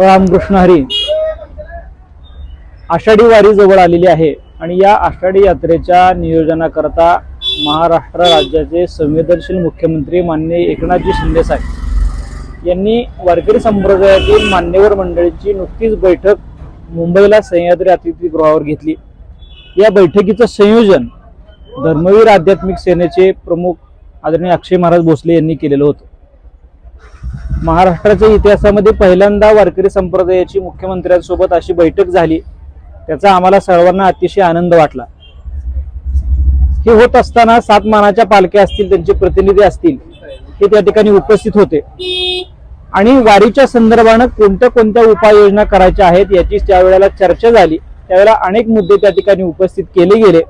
रामकृष्ण हरी. आषाढी वारी जवळ आलेली आहे आणि या आषाढी यात्रेच्या नियोजनाकरता महाराष्ट्र राज्याचे संवेदनशील मुख्यमंत्री माननीय एकनाथजी शिंदे साहेब यांनी वारकरी संप्रदायातील मान्यवर मंडळीची नुकतीच बैठक मुंबईला सह्याद्री अतिथीगृहावर घेतली. या बैठकीचं संयोजन धर्मवीर आध्यात्मिक सेनेचे प्रमुख आदरणीय अक्षय महाराज भोसले यांनी केलेलं होतं. महाराष्ट्राच्या इतिहासामध्ये पहिल्यांदा वारकरी संप्रदायाची मुख्यमंत्र्यांसोबत अशी बैठक झाली. त्याचा आम्हाला सर्वांना अतिशय आनंद वाटला. हे होत असताना सात मानाच्या पालख्या असतील त्यांचे प्रतिनिधी असतील हे त्या ठिकाणी उपस्थित होते. आणि वारीच्या संदर्भानं कोणत्या कोणत्या उपाययोजना करायच्या आहेत याची त्यावेळेला चर्चा झाली. त्यावेळेला अनेक मुद्दे त्या ठिकाणी उपस्थित केले गेले.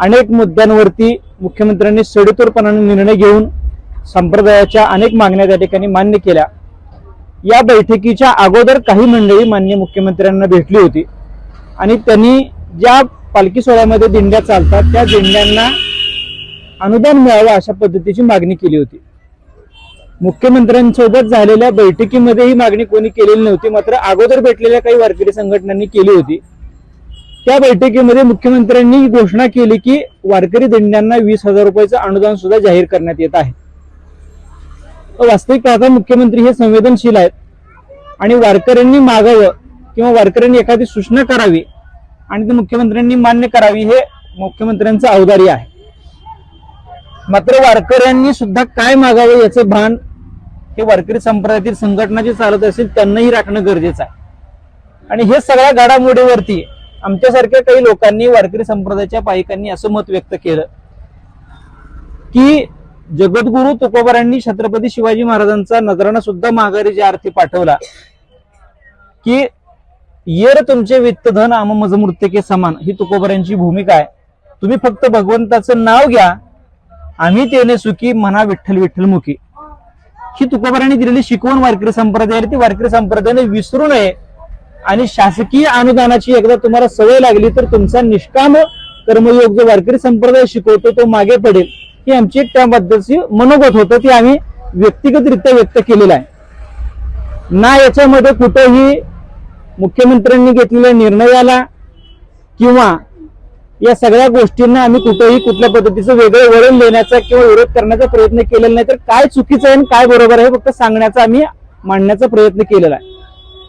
अनेक मुद्द्यांवरती मुख्यमंत्र्यांनी सडेतोरपणाने निर्णय घेऊन संप्रदायाच्या अनेक मागण्या त्या ठिकाणी मान्य केल्या. या बैठकीच्या अगोदर काही मंडळी मान्य मुख्यमंत्र्यांना भेटली होती. आणि त्यांनी ज्या पालखी सोहळ्यामध्ये दिंड्या चालतात त्या दिंड्यांना अनुदान मिळावं अशा पद्धतीची मागणी केली होती. मुख्यमंत्र्यांसोबत झालेल्या बैठकीमध्ये ही मागणी कोणी केलेली नव्हती मात्र अगोदर भेटलेल्या काही वारकरी संघटनांनी केली होती. त्या बैठकीमध्ये मुख्यमंत्र्यांनी घोषणा केली की वारकरी दिंड्यांना वीस हजार रुपयाचं अनुदान सुद्धा जाहीर करण्यात येत आहे. वास्तविक पाहता मुख्यमंत्री हे संवेदनशील आहेत. आणि वारकऱ्यांनी मागावं किंवा वारकऱ्यांनी एखादी सूचना करावी आणि ती मुख्यमंत्र्यांनी मान्य करावी हे मुख्यमंत्र्यांचं अवधार्य आहे. मात्र वारकऱ्यांनी सुद्धा काय मागावं याचं भान हे वारकरी संप्रदायातील संघटना जे चालत असेल त्यांनाही राखणं गरजेचं आहे. आणि हे सगळ्या घडामोडीवरती आमच्यासारख्या काही लोकांनी वारकरी संप्रदायाच्या पायिकांनी असं मत व्यक्त केलं की जगद्गुरु तुकोबारांनी छत्रपती शिवाजी महाराजांचा नजराणा सुद्धा माघारी ज्या अर्थी पाठवला की येर तुमचे वित्तधन आम मजमूर्तिके समान. ही तुकोबारांची भूमिका आहे. तुम्ही फक्त भगवंताचं नाव घ्या. आम्ही तेने सुखी म्हणा विठ्ठल विठ्ठल मुखी ही तुकोबारांनी दिलेली शिकवण वारकरी संप्रदायाला ती वारकरी संप्रदायाने विसरू नये. आणि शासकीय अनुदानाची एकदा तुम्हाला सवय लागली तर तुमचा निष्काम कर्मयोग जो वारकरी संप्रदाय शिकवतो तो मागे पडेल. ही आमची एक त्याबद्दलची मनोगत होतं ती आम्ही व्यक्तिगतरित्या व्यक्त केलेलं आहे. ना याच्यामध्ये कुठंही मुख्यमंत्र्यांनी घेतलेल्या निर्णयाला किंवा या सगळ्या गोष्टींना आम्ही कुठेही कुठल्या पद्धतीचं वेगळं वळण देण्याचा किंवा विरोध करण्याचा प्रयत्न केलेला नाही. तर काय चुकीचं आहे आणि काय बरोबर आहे फक्त सांगण्याचा आम्ही मांडण्याचा प्रयत्न केलेला आहे.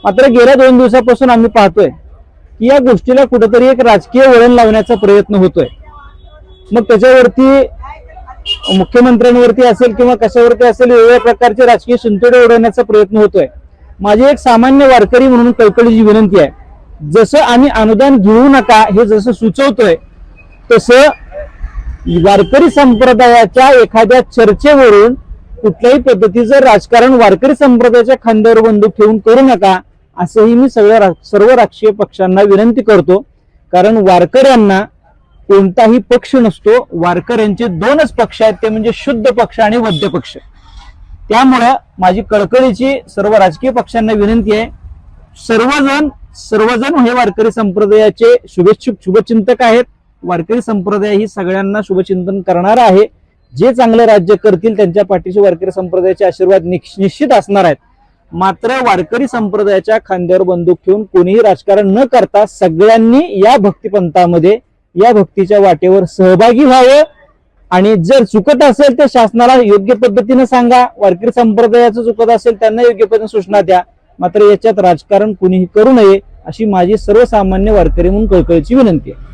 मात्र गेल्या दोन दिवसापासून आम्ही पाहतोय की या गोष्टीला कुठंतरी एक राजकीय वळण लावण्याचा प्रयत्न होतोय. मग त्याच्यावरती मुख्यमंत्र्यांवरती असेल किंवा कशावरती असेल वेगवेगळ्या प्रकारचे राजकीय सुंतडे उडवण्याचा प्रयत्न होतोय. माझी एक सामान्य वारकरी म्हणून कळकळीची विनंती आहे. जसं आम्ही अनुदान घेऊ नका हे जसं सुचवतोय तसं वारकरी संप्रदायाच्या एखाद्या चर्चेवरून कुठल्याही पद्धतीचं राजकारण वारकरी संप्रदायाच्या खांद्यावर बंदूक ठेवून करू नका असंही मी सगळ्या रा- सर्व राजकीय पक्षांना विनंती करतो. कारण वारकऱ्यांना कोणताही पक्ष नसतो. वारकऱ्यांचे दोनच पक्ष आहेत. ते म्हणजे शुद्ध पक्ष आणि वद्य पक्ष. त्यामुळे माझी कळकळीची सर्व राजकीय पक्षांना विनंती आहे. सर्वजण सर्वजण हे वारकरी संप्रदायाचे शुभेच्छुक शुभचिंतक आहेत. वारकरी संप्रदाय ही सगळ्यांना शुभचिंतन करणार आहे. जे चांगलं राज्य करतील त्यांच्या पाठीशी वारकरी संप्रदायाचे आशीर्वाद निश्चित असणार आहेत. मात्र वारकरी संप्रदायाच्या खांद्यावर बंदूक ठेवून कोणीही राजकारण न करता सगळ्यांनी या भक्तिपंथामध्ये या भक्तीच्या वाटेवर सहभागी व्हावं. आणि जर चुकत असेल तर शासनाला योग्य पद्धतीने सांगा. वारकरी संप्रदायाचं चुकत असेल त्यांना योग्य पद्धतीने सूचना द्या. मात्र याच्यात राजकारण कुणीही करू नये अशी माझी सर्वसामान्य वारकरी म्हणून कळकळीची विनंती आहे.